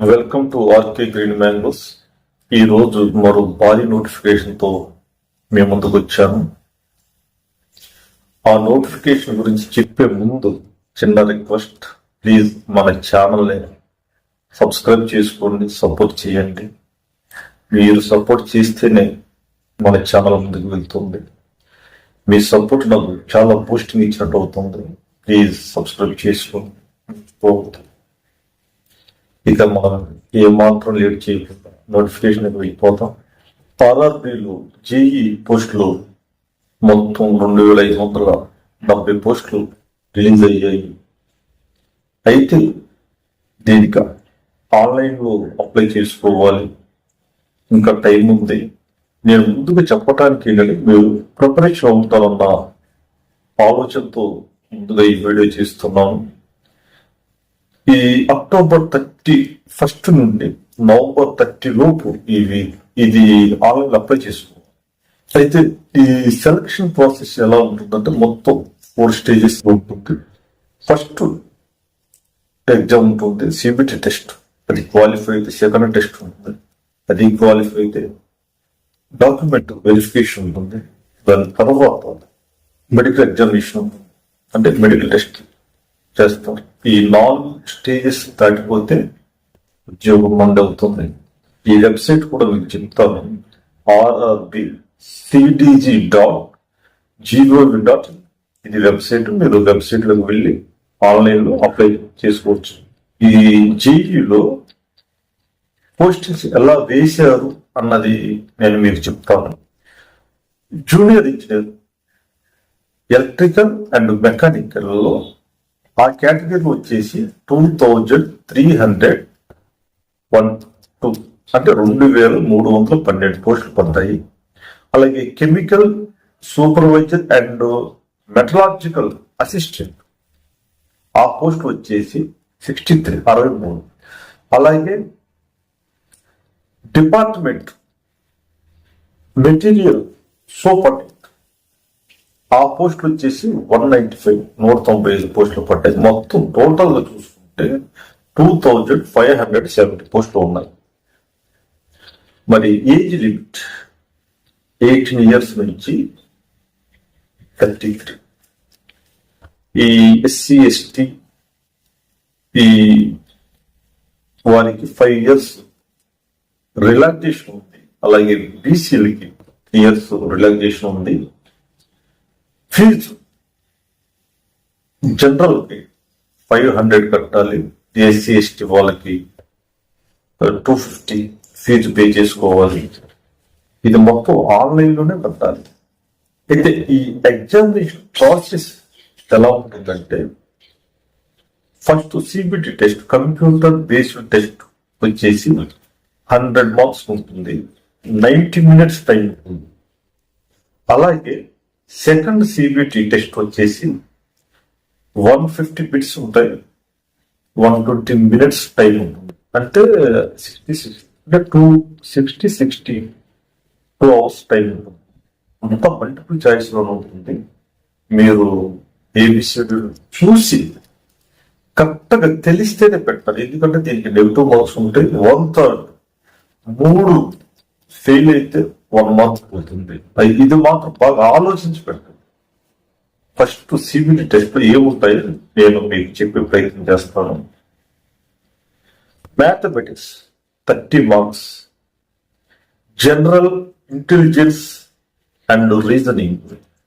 Welcome to RK green mangoes ఈరోజు మరో భారీ నోటిఫికేషన్తో మీ ముందుకు వచ్చాను ఆ నోటిఫికేషన్ గురించి చెప్పే ముందు చిన్న రిక్వెస్ట్ ప్లీజ్ మన ఛానల్ని సబ్స్క్రైబ్ చేసుకోండి సపోర్ట్ చేయండి. మీరు సపోర్ట్ చేస్తేనే మన ఛానల్ ముందుకు వెళ్తుంది. మీ సపోర్ట్ నాకు చాలా బూస్టింగ్ ఇచ్చినట్టు అవుతుంది. ప్లీజ్ సబ్స్క్రైబ్ చేసుకోండి. ఇంకా మనం ఏమాత్రం లేట్ చేయకుండా నోటిఫికేషన్ వెళ్ళిపోతాం. ఆర్ఆర్బీలు జేఈ పోస్టులు మొత్తం రెండు వేల ఐదు వందల డెబ్బై పోస్టులు రిలీజ్ అయ్యాయి. అయితే దీనికి ఆన్లైన్లో అప్లై చేసుకోవాలి. ఇంకా టైం ఉంది. నేను ముందుగా చెప్పడానికి ఏంటంటే మీరు ప్రిపరేషన్ అవుతారన్న ఆలోచనతో ముందుగా ఈ వీడియో చేస్తున్నాను. ఈ అక్టోబర్ థర్టీ ఫస్ట్ నుండి నవంబర్ థర్టీ లోపు ఇవి ఇది ఆన్లైన్ అప్లై చేసుకోవాలి. అయితే ఈ సెలక్షన్ ప్రాసెస్ ఎలా ఉంటుందంటే మొత్తం ఫోర్ స్టేజెస్ ఉంటుంది. ఫస్ట్ ఎగ్జామ్ ఉంటుంది సిబిటి టెస్ట్ అది క్వాలిఫై అయితే సెకండ్ టెస్ట్ ఉంటుంది అది క్వాలిఫై అయితే డాక్యుమెంట్ వెరిఫికేషన్ ఉంటుంది దాని తర్వాత మెడికల్ ఎగ్జామినేషన్ ఉంటుంది అంటే మెడికల్ టెస్ట్ చేస్తారు. ఈ నాలుగు స్టేజెస్ దాటిపోతే ఉద్యోగం మంది అవుతుంది. ఈ వెబ్సైట్ కూడా మీకు చెప్తాను. RRB CDG dot G O V dot ఇది వెబ్సైట్ మీరు వెబ్సైట్లోకి వెళ్ళి ఆన్లైన్లో అప్లై చేసుకోవచ్చు. ఈ జేఈలో పోస్టింగ్స్ ఎలా వేశారు అన్నది నేను మీకు చెప్తాను. జూనియర్ ఇంజనీర్ ఎలక్ట్రికల్ అండ్ మెకానికల్లో ఆ కేటగిరీ వచ్చేసి two thousand three hundred one two. అంటే రెండు వేల మూడు వందల పన్నెండు పోస్టులు పడతాయి అలాగే chemical supervisor and metallurgical assistant. ఆ పోస్ట్ వచ్చేసి సిక్స్టీ త్రీ అరవై మూడు. అలాగే డిపార్ట్మెంట్ మెటీరియల్ సూపర్ ఆ పోస్ట్ వచ్చేసి వన్ నైన్టీ ఫైవ్ నూట తొంభై ఐదు పోస్టులు పడ్డాయి. మొత్తం టోటల్గా చూసుకుంటే two thousand five hundred seventy పోస్టులు ఉన్నాయి. మరి ఏజ్ లిమిట్ ఎయిటీన్ ఇయర్స్ నుంచి థర్టీ త్రీ. ఈ ఎస్సీ ఎస్టీ ఈ వారికి ఫైవ్ ఇయర్స్ రిలాక్సేషన్ ఉంది. అలాగే బీసీలకి ఇయర్స్ రిలాక్సేషన్ ఉంది. ఫీజు. జనరల్కి ఫైవ్ హండ్రెడ్ కట్టాలి. ఎస్సీ ఎస్టీ వాళ్ళకి టూ ఫిఫ్టీ ఫీజు పే చేసుకోవాలి. ఇది మొత్తం ఆన్లైన్లోనే కట్టాలి. అయితే ఈ ఎగ్జామినేషన్ ప్రాసెస్ ఎలా ఉంటుందంటే first CBT test computer based test వచ్చేసి హండ్రెడ్ మార్క్స్ ఉంటుంది. నైంటీ మినిట్స్ టైం ఉంటుంది. అలాగే సెకండ్ సిబిటి టెస్ట్ వచ్చేసి వన్ ఫిఫ్టీ బిట్స్ ఉంటాయి. వన్ ట్వంటీ మినిట్స్ టైం ఉంటుంది. అంటే సిక్స్టీ సిక్స్ అంటే two sixty sixty two hours time ఉంటుంది. అంతా మల్టిపుల్ చాయిస్లో ఉంటుంది. మీరు ఏబిసిడి చూసి కరెక్ట్గా తెలిస్తేనే పెట్టాలి. ఎందుకంటే దీనికి నెగిటివ్ మార్క్స్ ఉంటాయి. వన్ థర్డ్ మూడు ఫెయిల్ అయితే వన్ మంత్ పోతుంది ఇది మాత్రం బాగా ఆలోచించి పెట్టండి ఫస్ట్ సివిల్ టెస్ట్లో ఏముంటాయో నేను మీకు చెప్పే ప్రయత్నం చేస్తాను. Mathematics thirty marks. General intelligence and reasoning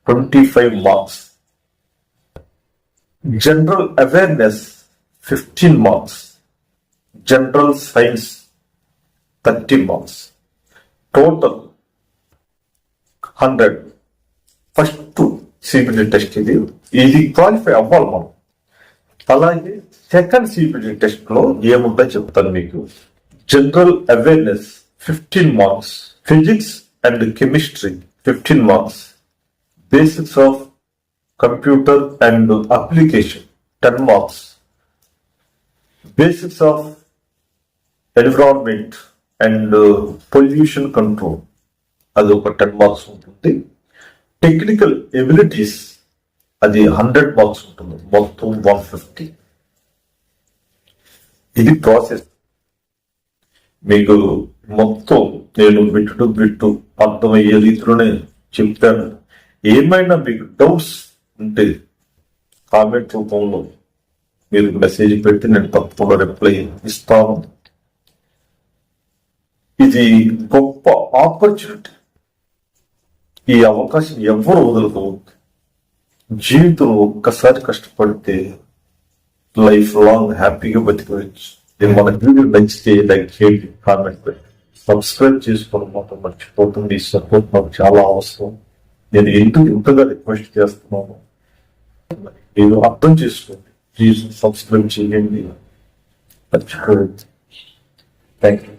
twenty five marks. General awareness fifteen marks. General science thirty marks. Total hundred. First CBT test ఇది. ఇది క్వాలిఫై అవ్వాలి మనం. అలాగే సెకండ్ సిబిడి టెస్ట్లో ఏముందో చెప్తాను మీకు. General awareness fifteen marks physics and chemistry fifteen marks basics of computer and application ten marks basics of environment and pollution control అది ఒక టెన్ మార్క్స్ ఉంటుంది. టెక్నికల్ ఎబిలిటీస్ అది హండ్రెడ్ మార్క్స్ ఉంటుంది. మొత్తం వన్ ఫిఫ్టీ. ఇది ప్రాసెస్ మీకు మొత్తం నేను బిట్టు బిట్టు అర్థమయ్యే రీతిలోనే చెప్తాను. ఏమైనా మీకు డౌట్స్ ఉంటే కామెంట్ రూపంలో మీరు మెసేజ్ పెట్టి నేను తప్పకుండా రిప్లై ఇస్తాను. ఇది గొప్ప ఆపర్చునిటీ ఈ అవకాశం ఎవ్వరు వదులుకోవద్దు జీవితంలో ఒక్కసారి కష్టపడితే లైఫ్ లాంగ్ హ్యాపీగా బతికవచ్చు నేను మన వీడియో నచ్చితే లైక్ చేయండి కామెంట్ పెట్టి సబ్స్క్రైబ్ చేసుకోవడం మాత్రం మర్చిపోతుంది ఈ సపోర్ట్ నాకు చాలా అవసరం. నేను ఎందుకు ఇంతగా రిక్వెస్ట్ చేస్తున్నాను. మీరు అర్థం చేసుకోండి. ప్లీజ్ సబ్స్క్రైబ్ చేయండి. మర్చిపోవద్దు థ్యాంక్ యూ